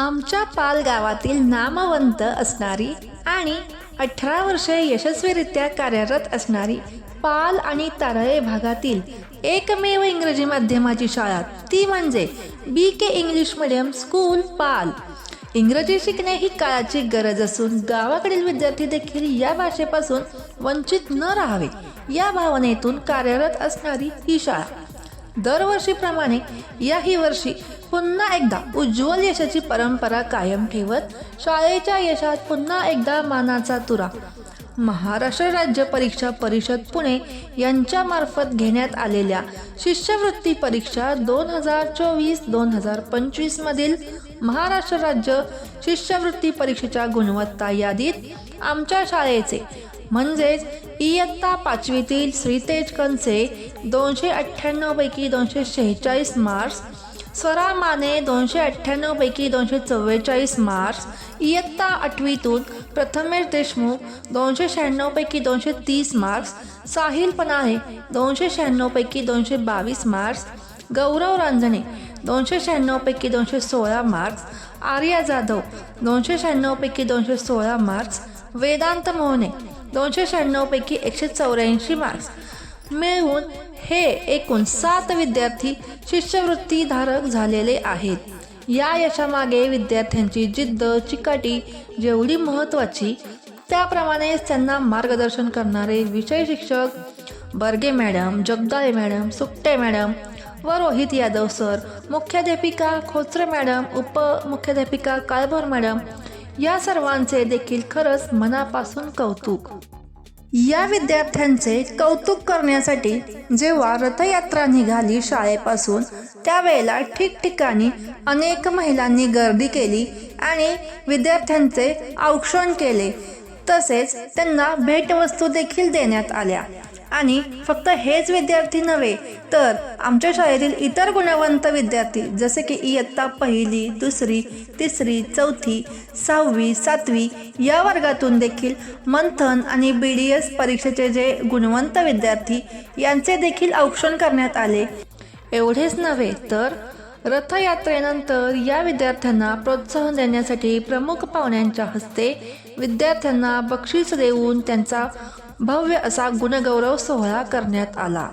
आमच्या पाल गावातील नामवंत असणारी आणि अठरा वर्षे यशस्वीरित्या कार्यरत असणारी पाल आणि तारळे भागातील एकमेव इंग्रजी माध्यमाची शाळा ती म्हणजे B K English medium school पाल. इंग्रजी शिकणे ही काळाची गरज असून गावाकडील विद्यार्थी देखील या भाषेपासून वंचित न राहावे या भावनेतून कार्यरत असणारी ही शाळा. दरवर्षीप्रमाणे याही वर्षी पुन्हा एकदा उज्ज्वल यशाची परंपरा कायम ठेवत शाळेच्या यशात पुन्हा एकदा मानाचा तुरा. महाराष्ट्र राज्य परीक्षा परिषद पुणे यांच्यामार्फत घेण्यात आलेल्या शिष्यवृत्ती परीक्षा दोन हजार चोवीस दोन हजार पंचवीसमधील महाराष्ट्र राज्य शिष्यवृत्ती परीक्षेच्या गुणवत्ता यादीत आमच्या शाळेचे म्हणजेच इयत्ता पाचवीतील श्रीतेज कंचे दोनशे अठ्ठ्याण्णवपैकी दोनशे शेहेचाळीस मार्क्स स्वरा माने दोनशे अठ्ठ्याण्णवपैकी दोनशे चव्वेचाळीस मार्क्स इयत्ता आठवीतून प्रथमेश देशमुख दोनशे शहाण्णवपैकी दोनशे तीस मार्क्स साहिल पनाहे दोनशे शहाण्णवपैकी दोनशे बावीस मार्क्स गौरव रांजणे दोनशे शहाण्णवपैकी दोनशे सोळा मार्क्स आर्या जाधव दोनशे शहाण्णवपैकी दोनशे सोळा मार्क्स वेदांत मोहने दोनशे शहाण्णवपैकी एकशे चौऱ्याऐंशी मार्क्स मिळवून हे एकूण सात विद्यार्थी शिष्यवृत्ती धारक झालेले आहेत. या यशामागे विद्यार्थ्यांची जिद्द चिकाटी जेवढी महत्त्वाची त्याप्रमाणेच त्यांना मार्गदर्शन करणारे विषय शिक्षक Barge madam Jagdale madam Sutte madam व रोहित यादव सर मुख्याध्यापिका खोचरे मॅडम उपमुख्याध्यापिका काळभोर मॅडम या सर्वांचे देखील खरंच मनापासून कौतुक. या विद्यार्थ्यांचे कौतुक करण्यासाठी जेव्हा रथयात्रा निघाली शाळेपासून त्यावेळेला ठिकठिकाणी अनेक महिलांनी गर्दी केली आणि विद्यार्थ्यांचे औक्षण केले. तसेच त्यांना भेटवस्तू देखील देण्यात आल्या. आणि फक्त हेच विद्यार्थी नव्हे तर आमच्या शाळेतील इतर गुणवंत विद्यार्थी जसे की इयत्ता पहिली दुसरी तिसरी चौथी सहावी सातवी या वर्गातून देखील मंथन आणि बी डी एस परीक्षेचे जे गुणवंत विद्यार्थी यांचे देखील औक्षण करण्यात आले. एवढेच नव्हे तर रथयात्रेनंतर या विद्यार्थ्यांना प्रोत्साहन देण्यासाठी प्रमुख पाहुण्यांच्या हस्ते विद्यार्थ्यांना बक्षीस देऊन त्यांचा भव्य असा गुणगौरव सोहळा करण्यात आला.